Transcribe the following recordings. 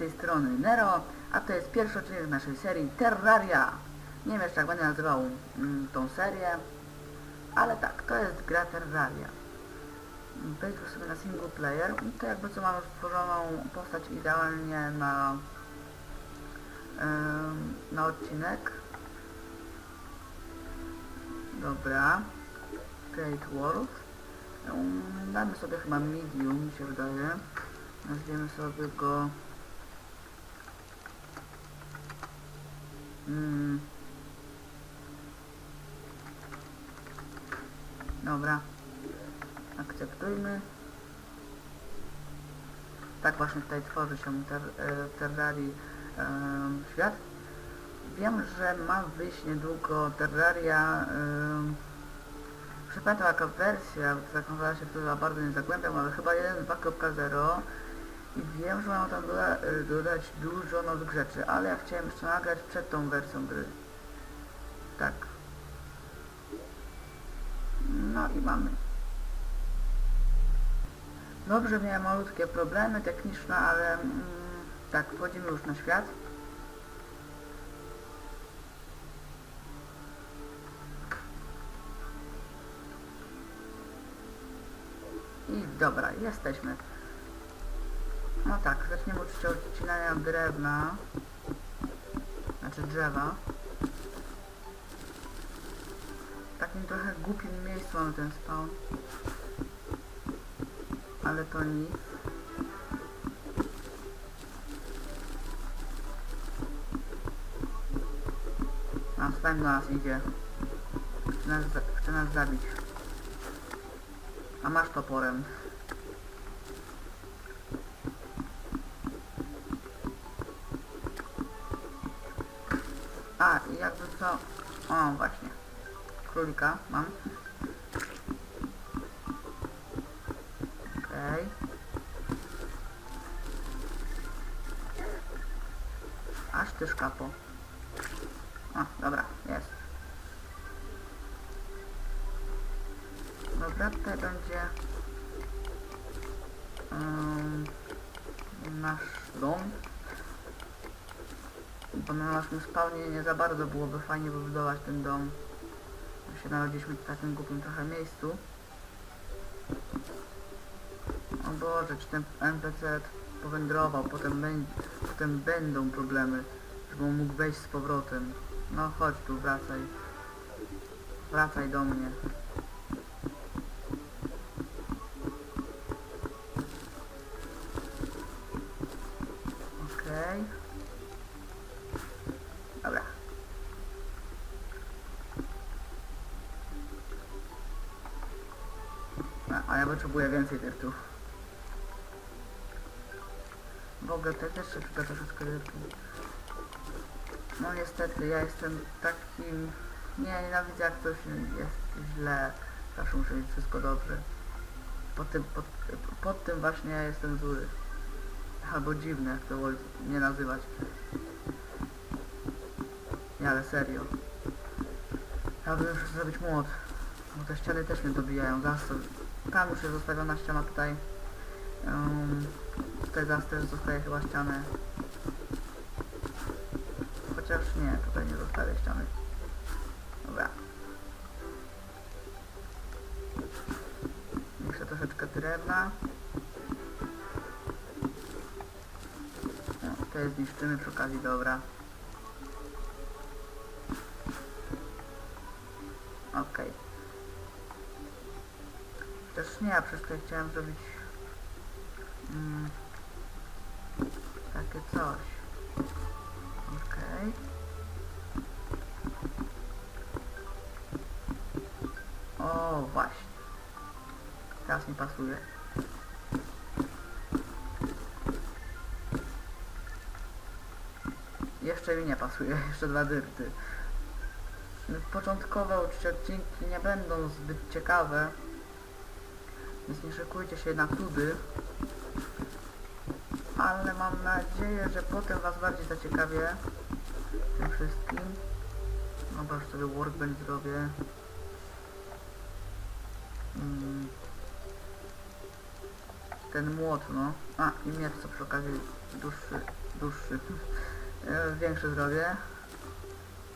Tej strony Nero, a to jest pierwszy odcinek naszej serii Terraria. Nie wiem jeszcze jak będę nazywał mm, tą serię, ale tak, to jest gra Terraria. Wejdźmy sobie na single player, No to jakby co mamy stworzoną postać idealnie na, em, na odcinek. Dobra, Create World. Damy sobie chyba medium, mi się wydaje. Nazwiemy sobie go... Mm. Dobra. Akceptujmy. Tak właśnie tutaj tworzy się ter, e, Terrarii em, świat. Wiem, że ma wyjść niedługo Terraria em, Muszę pamiętam jaka wersja, zakończyła się w za bardzo nie zagłębiam, ale chyba 1.2.0 i wiem, że mają tam doda y, dodać dużo nowych rzeczy, ale ja chciałem jeszcze nagrać przed tą wersją gry. Tak. No i mamy. Dobrze, miałem malutkie problemy techniczne, ale mm, tak, wchodzimy już na świat. I dobra, jesteśmy. No tak, zaczniemy oczywiście od odcinania drewna. Znaczy drzewa. W takim trochę głupim miejscu mamy ten spawn. Ale to nic. A, spam do nas idzie. Chce nas, chce nas zabić. A masz toporem. A, i jakby co... O, właśnie. Królika mam. Okej. Aż ty szkapo. O, dobra, jest. Dobra, tutaj będzie um, nasz dom. Bo na naszym spawnie nie za bardzo byłoby fajnie wybudować ten dom. My się narodziliśmy w takim głupim trochę miejscu. O Boże, czy ten NPC powędrował, potem, potem będą problemy, żeby mógł wejść z powrotem. No chodź tu, wracaj. Wracaj do mnie. Potrzebuję więcej dyrtów. W ogóle te też się przyda troszeczkę dyrtu. No niestety, ja jestem takim... Nie, nienawidzę jak coś jest źle. Zawsze muszę mieć wszystko dobrze. Pod tym, pod, pod tym właśnie ja jestem zły. Albo dziwne, jak to nie nazywać. Nie, ale serio. Ja bym już zrobić młot. Bo te ściany też mnie dobijają. Zaraz już jest zostawiona ściana tutaj. Um, tutaj zaraz też zostaje chyba ścianę. Chociaż nie, tutaj nie zostawię ściany. Dobra. Jeszcze troszeczkę drewna. No, jest zniszczymy przy okazji, dobra. Nie, przecież tutaj chciałem zrobić mm, takie coś. Okej. O, właśnie. Teraz mi pasuje. Jeszcze mi nie pasuje, jeszcze dwa dyrty. Początkowe uczucia odcinki nie będą zbyt ciekawe, więc nie szykujcie się na cudy. Ale mam nadzieję, że potem was bardziej zaciekawię tym wszystkim. Dobra, już sobie workbench zrobię. Mm. ten młot, no. A, i miecz, co przy okazji dłuższy, dłuższy. E, Większe zdrowie.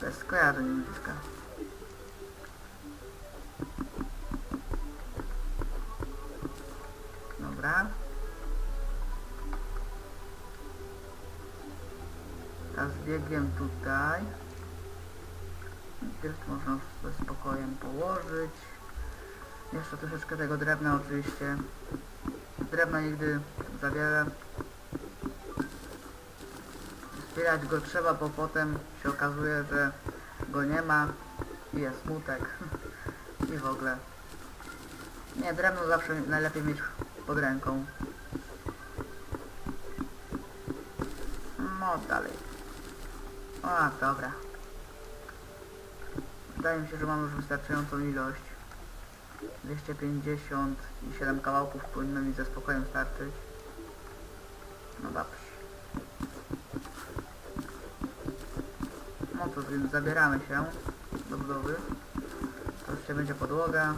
Bez skojarzeń ludziska. Dobra. Teraz biegiem tutaj. Pierw można ze spokojem położyć. Jeszcze troszeczkę tego drewna oczywiście. Drewna nigdy za wiele. Zbierać go trzeba, bo potem się okazuje, że go nie ma i jest smutek. I w ogóle. Nie, drewno zawsze najlepiej mieć pod ręką. No dalej. A, dobra. Wydaje mi się, że mam już wystarczającą ilość. 250 i 7 kawałków powinno mi ze spokojem starczyć. No dobrze. No to więc zabieramy się do budowy. To jeszcze będzie podłoga.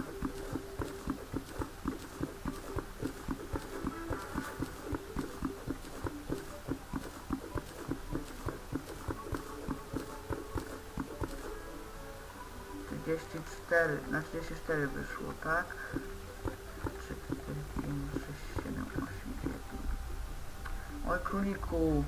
Trzydzieści cztery, na 34 wyszło, tak? 3, 4, 5, 6, 7, 8, 9. Oj króliku!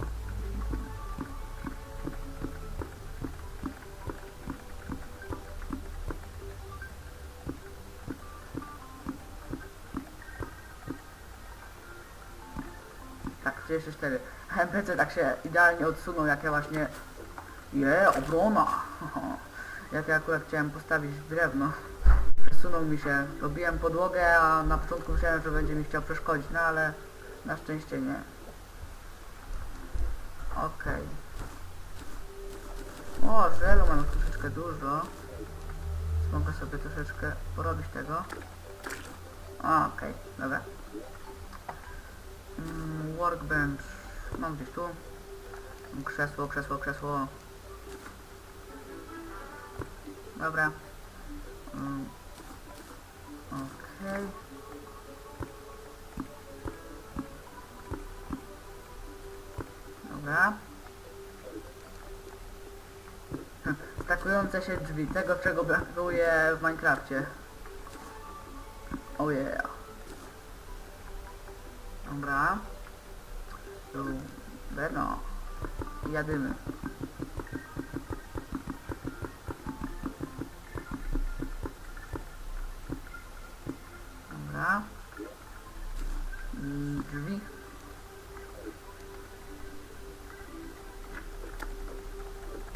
Tak, 34. NPC tak się idealnie odsunął, jak ja właśnie... Je, obrona! Jak ja akurat chciałem postawić drewno. Przesunął mi się, robiłem podłogę, a na początku myślałem, że będzie mi chciał przeszkodzić, no ale na szczęście nie. Okej. O, żelu mam troszeczkę dużo. Mogę sobie troszeczkę porobić tego. Okej, dobra. Mm, workbench. Mam gdzieś tu. Krzesło, krzesło, krzesło. Dobra. Mm. Okej. Dobra. Hm, Stakujące się drzwi, tego czego brakuje w Minecrafcie. Oh yeah. Dobra. Tu, Beno. I jadymy. Dobra. I drzwi.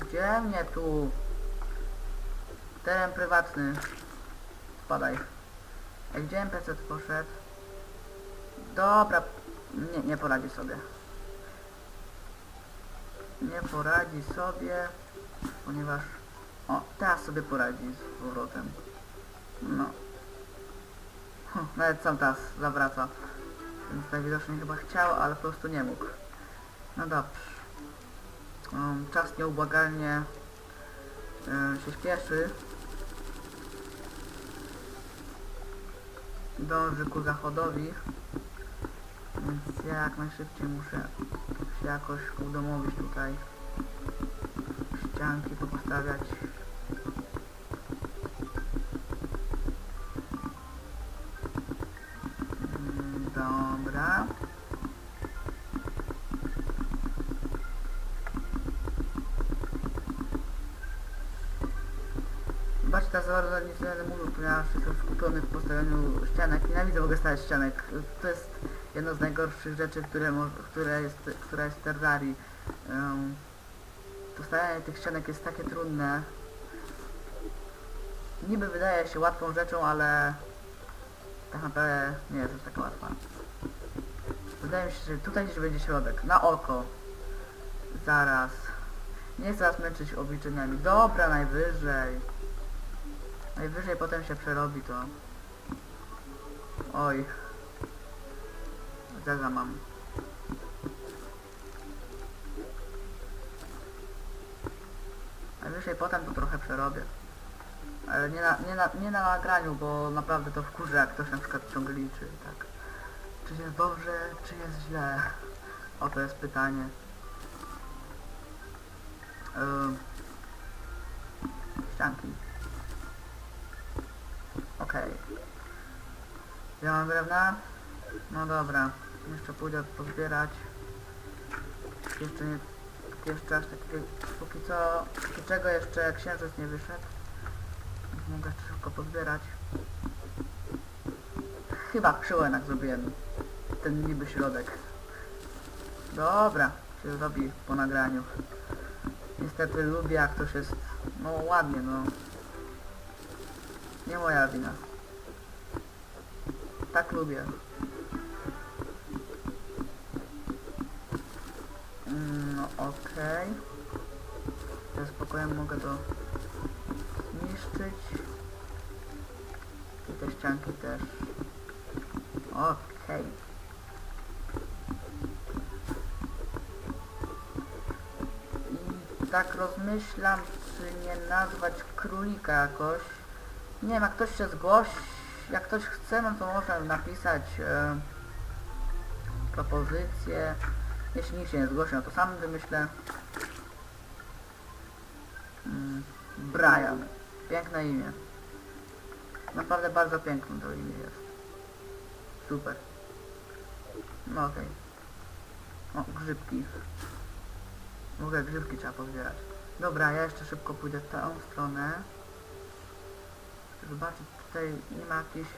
Gdzie mnie tu? Teren prywatny. Spadaj. A gdzie NPC poszedł? Dobra. Nie, nie poradzi sobie. Nie poradzi sobie, ponieważ... O, teraz sobie poradzi z powrotem. No. Hm, Nawet sam teraz zawraca. Więc najwidoczniej chyba chciał, ale po prostu nie mógł. No dobrze. Um, czas nieubłagalnie e, się śpieszy. Dąży ku zachodowi. Więc ja jak najszybciej muszę się jakoś udomowić tutaj. Ścianki tu postawiać. Mm, Dobra. Zobaczcie, nie mówił, ponieważ jestem skupiony w postawieniu ścianek. Nienawidzę w ogóle stawiać ścianek. To jest jedna z najgorszych rzeczy, które, które jest, która jest w Terrarii. Um, to stawianie tych ścianek jest takie trudne. Niby wydaje się łatwą rzeczą, ale tak naprawdę nie jest już taka łatwa. Wydaje mi się, że tutaj gdzieś będzie środek. Na oko. Zaraz. Nie chcę was męczyć obliczeniami. Dobra, najwyżej. Najwyżej potem się przerobi to. Oj. Zeza mam. Najwyżej potem to trochę przerobię. Ale nie na, nie na, nie na nagraniu, bo naprawdę to wkurzy, jak ktoś na przykład ciągle liczy, tak. Czy jest dobrze, czy jest źle? Oto jest pytanie. Ym. Ścianki. Okej. Ja mam drewna? No dobra. Jeszcze pójdę pozbierać. Jeszcze nie... Jeszcze aż takiego... Póki co... Póki czego jeszcze księżyc nie wyszedł. Mogę jeszcze szybko pozbierać. Chyba przyłenak zrobiłem. Ten niby środek. Dobra. Się zrobi po nagraniu. Niestety lubię jak coś jest... No ładnie no. Nie moja wina. Tak lubię. Mm, No okej. Ja spokojnie mogę to zniszczyć. I te ścianki też. Okej. I tak rozmyślam, czy nie nazwać królika jakoś. Nie wiem, jak ktoś się zgłosi, jak ktoś chce, no to może napisać e, propozycję. Jeśli nikt się nie zgłosi, no to sam wymyślę. Mm, Brian. Piękne imię. Naprawdę bardzo piękne to imię jest. Super. No okej. O, grzybki. Ogóle grzybki trzeba pozbierać. Dobra, ja jeszcze szybko pójdę w tę stronę. Zobaczyć, tutaj nie ma jakichś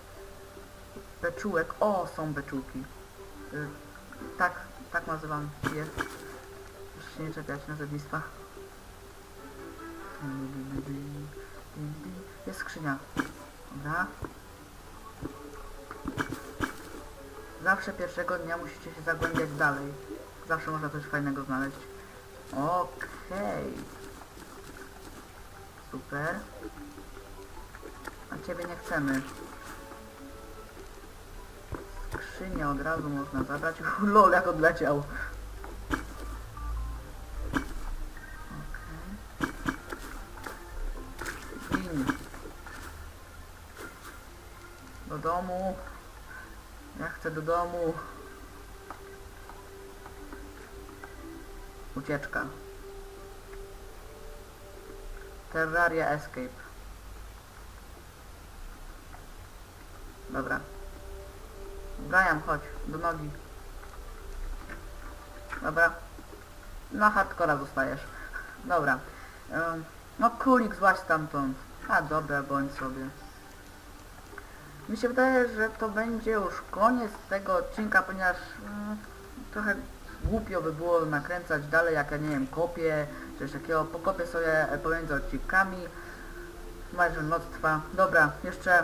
beczułek. O, są beczułki. Y, tak, tak nazywam je. Proszę się nie czepiać nazewnictwa. Jest skrzynia. Dobra. Zawsze pierwszego dnia musicie się zagłębiać dalej. Zawsze można coś fajnego znaleźć. Okej. Super. A ciebie nie chcemy. Skrzynię od razu można zabrać. Lol, jak odleciał. Do domu. Ja chcę do domu. Ucieczka. Terraria Escape. Dobra. Brian, chodź, do nogi. Dobra. Na hardcora zostajesz. Dobra. No królik złaź stamtąd. A dobra, bądź sobie. Mi się wydaje, że to będzie już koniec tego odcinka, ponieważ mm, trochę głupio by było nakręcać dalej, jak ja nie wiem, kopię, coś takiego. Pokopię sobie e, pomiędzy odcinkami. Majże noc trwa. Dobra, jeszcze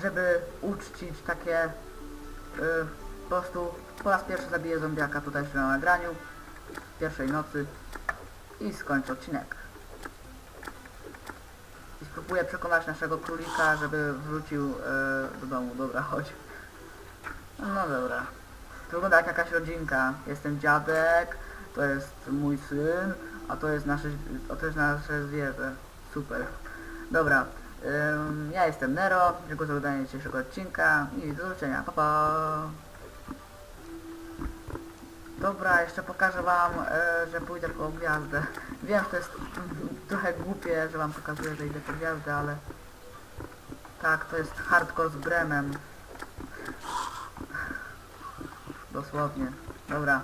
żeby uczcić takie y, po prostu po raz pierwszy zabiję zombiaka tutaj na nagraniu pierwszej nocy i skończę odcinek. I spróbuję przekonać naszego królika, żeby wrócił e, do domu. Dobra, chodź. No dobra. To wygląda jak jakaś rodzinka. Jestem dziadek, to jest mój syn, a to jest nasze, a to jest nasze zwierzę. Super. Dobra. Ja jestem Nero, dziękuję za oglądanie dzisiejszego odcinka i do zobaczenia. Pa, pa. Dobra, jeszcze pokażę wam, e, że pójdę po gwiazdę. Wiem, że to jest trochę głupie, że wam pokazuję, że idę po gwiazdę, ale... Tak, to jest hardcore z Bremem. Dosłownie. Dobra.